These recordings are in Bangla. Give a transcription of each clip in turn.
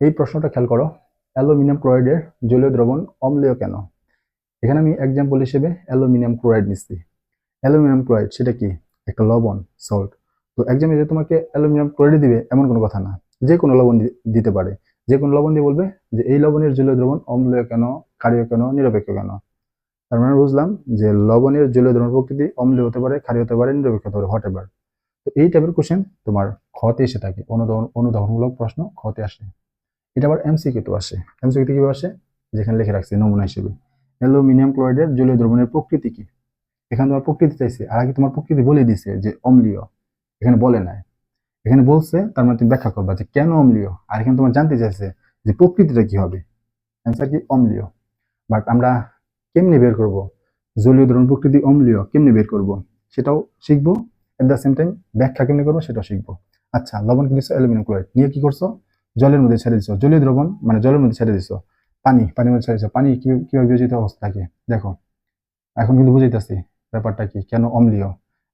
এই প্রশ্নটা খেয়াল করো। অ্যালুমিনিয়াম ক্লোরাইডের জলীয় দ্রবণ অম্লীয় কেন? এখানে আমি এক্সাম্পল হিসেবে অ্যালুমিনিয়াম ক্লোরাইড নিচ্ছি। অ্যালুমিনিয়াম ক্লোরাইড, সেটা কি? একটা লবণ সল্ট তো এক্সামে যে তোমাকে অ্যালুমিনিয়াম ক্লোরাইড দিবে, এমন কোনো কথা না। যে কোনো লবণ দিতে পারে। যে কোনো লবণ দিয়ে বলবে যে, এই লবণের জলীয় দ্রবণ অম্লীয় কেন? ক্ষারীয় কেন? নিরপেক্ষ কেন? তার মানে বুঝলাম যে লবণের জলীয় দ্রবণ প্রকৃতি অম্লীয় হতে পারে, ক্ষারীয় হতে পারে, নিরপেক্ষ হতে পারে হট এভার তো এই টাইপের কোশ্চেন তোমার খতে এসে থাকে। অনুদাহরণ অনুদাহরণমূলক প্রশ্ন খতে আসে। এটা আবার এমসিকিউ আসে। এমসিকিউ কীভাবে আসে? যেখানে লিখে রাখছি, নমুনা হিসেবে। অ্যালুমিনিয়াম ক্লোরাইডের জলীয় দ্রবণের প্রকৃতি কি? এখানে তোমার প্রকৃতি চাইছে। আর আগে তোমার প্রকৃতি বলে দিছে যে অম্লীয়। এখানে বলে নাই। এখানে বলছে, তার মানে তুমি ব্যাখ্যা করবা যে কেন অম্লীয়? আর এখানে তোমার জানতে চাইছে যে প্রকৃতিটা কি হবে। অ্যান্সার কি? অম্লীয়। বাট আমরা কেমনে বের করব? জলীয় দ্রবণ প্রকৃতি অম্লীয়, কেমনে বের করব? সেটাও শিখব। এট দ্য সেম টাইম ব্যাখ্যা কেমনে করব? সেটাও শিখব। আচ্ছা লবণ কি অ্যালুমিনিয়াম ক্লোরাইড। নিয়ে কি করছ? জলের মধ্যে ছেড়ে দিচ্ছ জলীয় দ্রবণ মানে জলের মধ্যে ছেড়ে দিচ্ছ পানি, পানির মধ্যে ছেড়ে দিচ্ছ পানি কীভাবে বিয়োজিত অবস্থা থাকে? দেখো, এখন কিন্তু বুঝাইতেছি ব্যাপারটা কি, কেন অম্লীয়,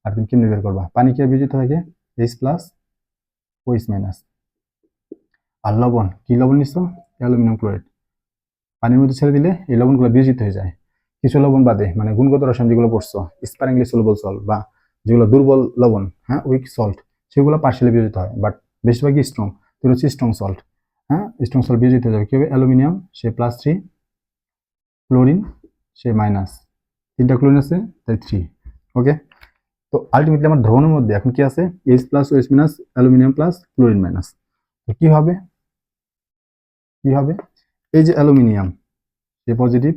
আর তুমি কেমনে বের করবা? পানি কীভাবে বিয়োজিত থাকে? এইচ প্লাস ওইচ মাইনাস আর লবণ, কি লবণ নিচ্ছ অ্যালুমিনিয়াম ক্লোরাইড পানির মধ্যে ছেড়ে দিলে এই লবণগুলো বিয়োজিত হয়ে যায়। কিছু লবণ বাদে মানে গুণগত রসায়ন যেগুলো পড়ছো স্পারিংলি সলুবল সল্ট বা যেগুলো দুর্বল লবণ হ্যাঁ উইক সল্ট সেগুলো পার্শিয়ালি বিয়োজিত হয় বাট বেশিরভাগই স্ট্রং তো হচ্ছে স্ট্রং সল্ট হ্যাঁ? স্ট্রং সল্ট বিয়োজিত হয়ে যাবে কী হবে? অ্যালুমিনিয়াম, সে প্লাস থ্রি ক্লোরিন সে মাইনাস তিনটা ক্লোরিন আছে, তাই থ্রি ওকে তো আলটিমেটলি আমার দ্রবণের মধ্যে এখন কি আছে? H plus OH minus aluminium plus chlorine minus তো কি হবে? কি হবে? এই যে অ্যালুমিনিয়াম, সে পজিটিভ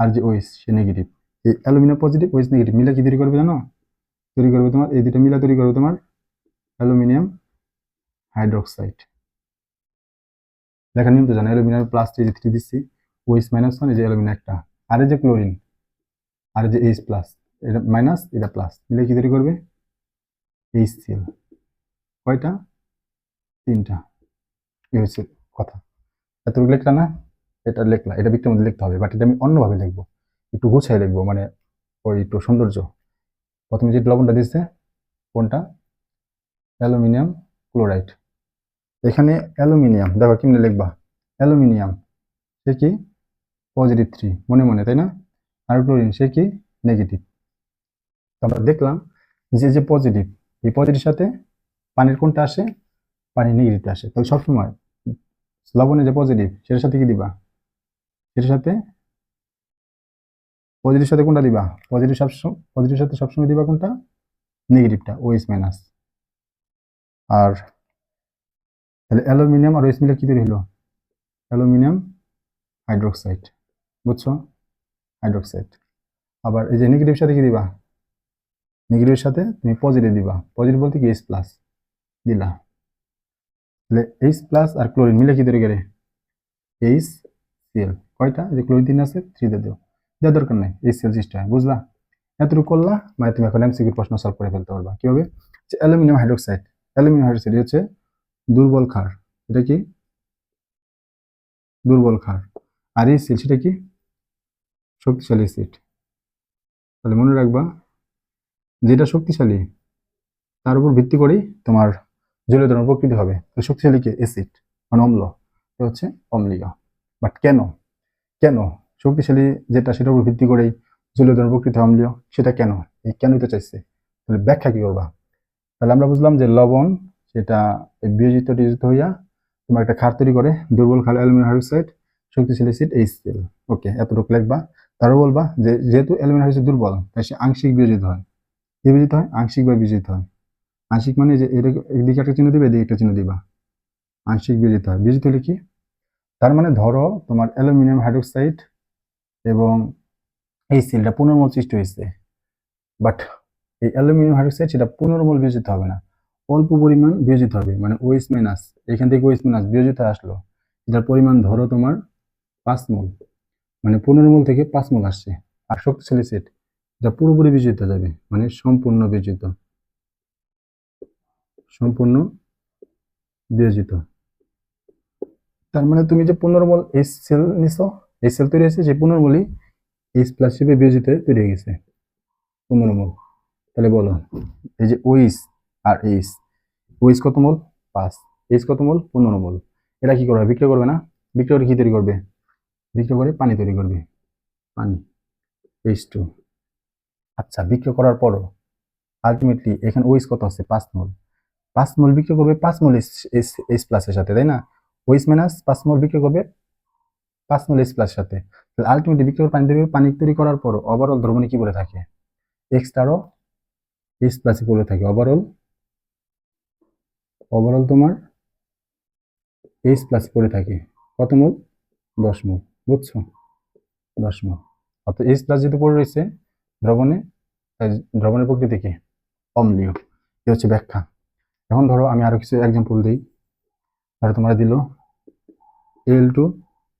আর যে ওইস সে নেগেটিভ এই অ্যালুমিনিয়াম পজিটিভ ওইস নেগেটিভ মিলে কি তৈরি করবে জানো? তৈরি করবে তোমার, এই দুটো মিলে তৈরি করবে তোমার অ্যালুমিনিয়াম হাইড্রোক্সাইড। দেখা নিয়ম তো জানো অ্যালুমিনিয়াম প্লাস থ্রি যে থ্রি দিচ্ছি ওইস মাইনাস ওয়ান এই যে অ্যালুমিনিয়াম একটা। আর এই যে ক্লোরিন আর এই যে এইচ প্লাস এটা মাইনাস এটা প্লাস মিলে কি তৈরি করবে? এইচ সিএল কয়টা? তিনটা। এই হচ্ছে কথা। এতটুকু লেখলা না? এটা লেখলা। এটা বিক্রির মধ্যে লিখতে হবে বাট এটা আমি অন্যভাবে লিখব। একটু গুছাই লিখব মানে ওই একটু সৌন্দর্য। প্রথমে যে লবণটা দিচ্ছে, কোনটা? Aluminium chloride. এখানে অ্যালুমিনিয়াম, দেখো কেমনে লিখবা? অ্যালুমিনিয়াম, সে কি? পজিটিভ থ্রি মনে মনে, তাই না? আর ক্লোরিন, সে কি? নেগেটিভ আমরা দেখলাম যে যে পজিটিভ এই পজিটিভ সাথে পানির কোনটা আসে? পানি নেগেটিভটা আসে। তাহলে সবসময় লবণে যে পজিটিভ সেটার সাথে কি দিবা? সেটার সাথে পজিটিভ সাথে কোনটা দিবা? পজিটিভ সবসময় পজিটিভ সাথে সবসময় দিবা কোনটা? নেগেটিভটা ওইস মাইনাস আর তাহলে অ্যালুমিনিয়াম আর ওইস মিলে কি তৈরি হলো? অ্যালুমিনিয়াম হাইড্রোক্সাইড, বুঝছ? হাইড্রোক্সাইড। আবার এই যে নেগেটিভ সাথে কি দিবা? নেগেটিভের সাথে তুমি পজিটিভ দিবা। পজিটিভ বলতে কি? এইচ প্লাস দিলা। তাহলে এইচ প্লাস আর ক্লোরিন মিলে কি তৈরি করে? এইচ সিএল কয়টা? যে ক্লোরিন তিন আছে থ্রিতে দিও। দেওয়ার দরকার নেই এইচ সিএল সিস্টেম, বুঝলা? এতটুকু করলা মানে তুমি এখন এমসিকিউর প্রশ্ন সলভ করে ফেলতে পারবা। কি হবে অ্যালুমিনিয়াম হাইড্রোক্সাইড। অ্যালুমিনিয়াম হাইড্রোক্সাইড হচ্ছে দুর্বল ক্ষার এটা কি? দুর্বল ক্ষার আর এই সিল সেটা কি? শক্তিশালী অ্যাসিড তাহলে মনে রাখবা, যেটা শক্তিশালী, তার উপর ভিত্তি করেই তোমার জলীয় দ্রবণ প্রকৃতি হবে। তো শক্তিশালী কি? অ্যাসিড মানে অম্ল। এটা হচ্ছে অম্লীয়। বাট কেন? কেন? শক্তিশালী যেটা, সেটার উপর ভিত্তি করেই জলীয় দ্রবণ প্রকৃতি অম্লীয়। সেটা কেন? এই কেন চাইছে। তাহলে ব্যাখ্যা কি করবা? তাহলে আমরা বুঝলাম যে লবণ সেটা বিয়োজিত টিয়োজিত হইয়া তোমার একটা ক্ষার তৈরি করে দুর্বল ক্ষার অ্যালুমিনিয়াম হাইড্রোক্সাইড, শক্তিশালী অ্যাসিড এইচসিএল ওকে এতটুকু লিখবা। তারও বলবা যে যেহেতু অ্যালুমিনিয়াম হাইড্রোক্সাইড দুর্বল, তাই সে আংশিক বিয়োজিত হয়। কি বিয়োজিত হয়? আংশিকভাবে বিয়োজিত হয়? আংশিক মানে যে এদিকে এদিকে একটা চিহ্ন দিবে, এদিকে একটা চিহ্ন দিবা। আংশিক বিয়োজিত হয়। বিয়োজিত হলে কি? তার মানে ধরো তোমার অ্যালুমিনিয়াম হাইড্রোক্সাইড এবং এই সিলটা পুনর্মল সৃষ্টি হয়েছে বাট এই অ্যালুমিনিয়াম হাইড্রোক্সাইড সেটা পুনর্মল বিয়োজিত হবে না। অল্প পরিমাণ বিয়োজিত হবে মানে ওইস মাইনাস এখান থেকে ওইস মাইনাস বিয়োজিত আসলো, এটার পরিমাণ ধরো তোমার পাঁচ মোল মানে পনেরো মোল থেকে পাঁচ মোল আসছে, আর শক্তিশালী সেট এটা পুরোপুরি হয়ে যাবে মানে সম্পূর্ণ বিয়োজিত সম্পূর্ণ বিয়োজিত। তার মানে তুমি যে পনেরো মোল এইচ সেল নিছো এই সেল তৈরি হয়েছে সেই পনেরো মোলই এইচ প্লাস হিসেবে বিয়োজিত তৈরি হয়ে গেছে, পনেরো মোল, তাহলে বলো, এই যে ওইস আর এইচ। ওইস কত মোল? পাঁচ। এইচ কত মোল? পনেরো মোল। এরা কি করবে? বিক্রয় করবে না? বিক্রয় করে কি তৈরি করবে? বিক্রয় করে পানি তৈরি করবে। পানি। এইচ টু আচ্ছা বিক্রয় করার পরও আলটিমেটলি এখানে ওইস কত আছে? পাঁচ মোল। পাঁচ মোল বিক্রয় করবে পাঁচ মোল এস এস প্লাসের সাথে, তাই না? ওইস মাইনাস পাঁচ মোল বিক্রয় করবে পাঁচ মোল এস প্লাসের সাথে। তাহলে আলটিমেটলি বিক্রয় করে পানি তৈরি পানি তৈরি করার পর ওভারঅল দ্রবণে কি বলে থাকে? এক্সট্রারও এস প্লাসে বলে থাকে। ওভারঅল ওভারঅল তোমার এইচ প্লাস পড়ে থাকে। কত মোল? দশ মোল, বুঝছ? দশ মোল। অর্থাৎ এইচ প্লাস যেহেতু পড়ে রয়েছে দ্রবণে দ্রবণের প্রকৃতি কি? অম্লীয়। এ হচ্ছে ব্যাখ্যা। এখন ধরো আমি আরও কিছু এক্সাম্পল দিই। ধরো তোমরা দিল এল টু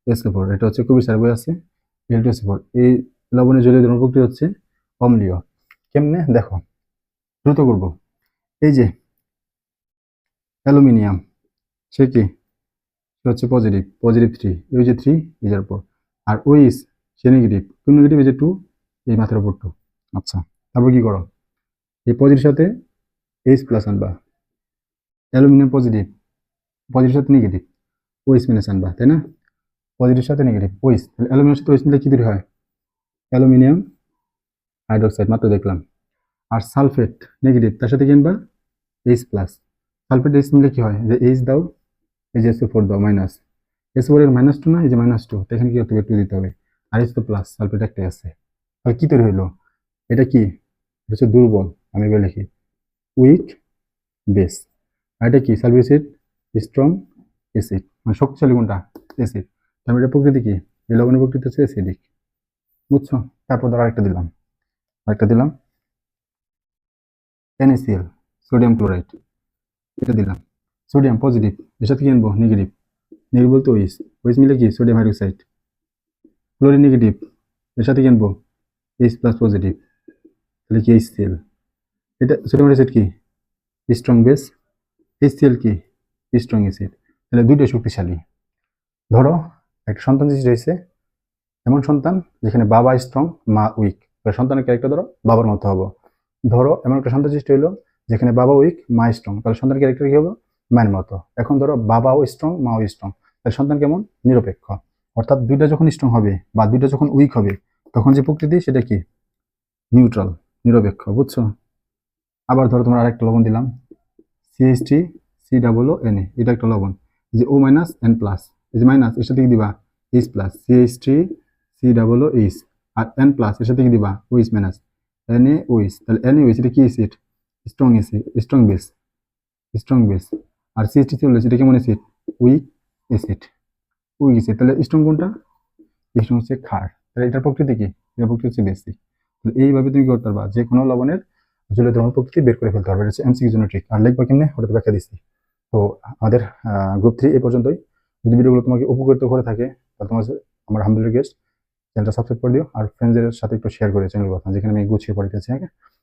এস ফোর এটা হচ্ছে কবি স্যার বই আছে এল টু এস ফোর এই লবণের জলীয় দ্রবণ প্রকৃতি হচ্ছে অম্লীয়। কেমনে? দেখো, দ্রুত করব। এই যে অ্যালুমিনিয়াম। সে কি? হচ্ছে পজিটিভ পজিটিভ থ্রি এই যে থ্রি এই যার পর আর ওইস সে নেগেটিভ টু নেগেটিভ এই টু এই মাথার উপর টু আচ্ছা তারপর কি করো? এই পজিটিভ সাথে এইচ প্লাস আনবা। অ্যালুমিনিয়াম পজিটিভ পজিটিভ সাথে নেগেটিভ ওইস মাইনাস আনবা, তাই না? পজিটিভ সাথে নেগেটিভ ওইস অ্যালুমিনিয়াম সাথে ওইস মিলে কি হয়? অ্যালুমিনিয়াম হাইড্রোক্সাইড মাত্র দেখলাম। আর সালফেট নেগেটিভ তার সাথে কিনবা এইচ প্লাস সালফেট এইচ মিলে কি হয়? যে এইচ দাও, এই যে এসও ফোর দাও মাইনাস এস ফোর এর মাইনাস টু না? এই যে মাইনাস টু এখানে কি করতে হবে? টু দিতে হবে। আর এস তো প্লাস সালফেট একটাই আছে। আর কি তৈরি হইল এটা কি? হচ্ছে দুর্বল, আমি এবার লিখি। উইক বেস আর এটা কি? সালফিউসিড স্ট্রং অ্যাসিড মানে শক্তিশালী কোনটা? অ্যাসিড তারপরে এটা প্রকৃতি কি? এই লবণের প্রকৃতি হচ্ছে অ্যাসিডিক বুঝছ? তারপর ধর আরেকটা দিলাম। আরেকটা দিলাম। NaCl সোডিয়াম ক্লোরাইড এটা দিলাম। সোডিয়াম পজিটিভ এর সাথে কি আনব? নেগেটিভ নেগেটিভ বলতে ওইস ওইস মিলে কি? সোডিয়াম হাইড্রোক্সাইড ক্লোরিন নেগেটিভ এর সাথে কি আনব? এইচ প্লাস পজিটিভ তাহলে কি এইচ সিএল এটা সোডিয়াম হাইড্রোক্সাইড কি? স্ট্রং বেস এইচ সিএল কি? স্ট্রং অ্যাসিড তাহলে দুইটাই শক্তিশালী। ধরো, একটা সন্তান সৃষ্টি হয়েছে। এমন সন্তান যেখানে বাবা স্ট্রং মা উইক সন্তানের ক্যারেক্টার ধরো, বাবার মতো হব। ধরো, এমন একটা সন্তান সৃষ্টি হলো যেখানে বাবা উইক মা স্ট্রং তাহলে সন্তানের ক্যারেক্টার কি হলো? মায়ের মতো। এখন ধরো বাবাও স্ট্রং মাও স্ট্রং তাহলে সন্তান কেমন? নিরপেক্ষ। অর্থাৎ দুইটা যখন স্ট্রং হবে বা দুইটা যখন উইক হবে, তখন যে প্রকৃতি, সেটা কি? নিউট্রাল নিরপেক্ষ, বুঝছ? আবার ধরো তোমরা আরেকটা লবণ দিলাম। সিএসটি সি ডাবল এন এটা একটা লবণ। যে ও মাইনাস এন প্লাস এই যে মাইনাস এর সাথে দিবা? H plus CST C double H আর এন প্লাস এর সাথে দিবা? OH minus N A OH তাহলে এন এ ওইচ এটা কি acid strong acid strong base strong base আর সিএসটি চলে সেটা কেমন acid weak acid weak acid তাহলে স্ট্রং কোনটা? স্ট্রং হচ্ছে ক্ষার। তাহলে এটার প্রকৃতি কি? এটার প্রকৃতি হচ্ছে বেসিক তাহলে এইভাবে তুমি করতে পারবা। যে কোনো লবণের জলীয় দ্রবণ প্রকৃতি বের করে ফেলতে পারবে। এটা হচ্ছে এমসিকিউ জন্য ট্রিক আর লিখবা কেমনে? ওটা ব্যাখ্যা দিচ্ছি। তো আমাদের গ্রুপ থ্রি এ পর্যন্তই। যদি ভিডিওগুলো তোমাকে উপকৃত করে থাকে, তাহলে তোমার আমার হামদুল রিকোয়েস্ট চ্যানেলটা সাবস্ক্রাইব করে দিও। আর ফ্রেন্ডসদের সাথে একটু শেয়ার করে চ্যানেল কথা, যেখানে আমি গুছিয়ে পড়িতেছি হ্যাঁ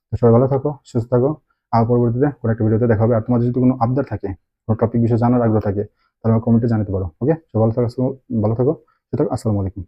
তো সবাই ভালো থাকো, সুস্থ থাকো। আর পরবর্তীতে কোনো একটা ভিডিওতে দেখা হবে। আর তোমাদের যদি কোনো আবদার থাকে, কোনো টপিক বিষয়ে জানার আগ্রহ থাকে, তাহলে আমার কমেন্টে জানাতে পারো। ওকে সব ভালো থাকো ভালো থাকো। আসসালামু আলাইকুম।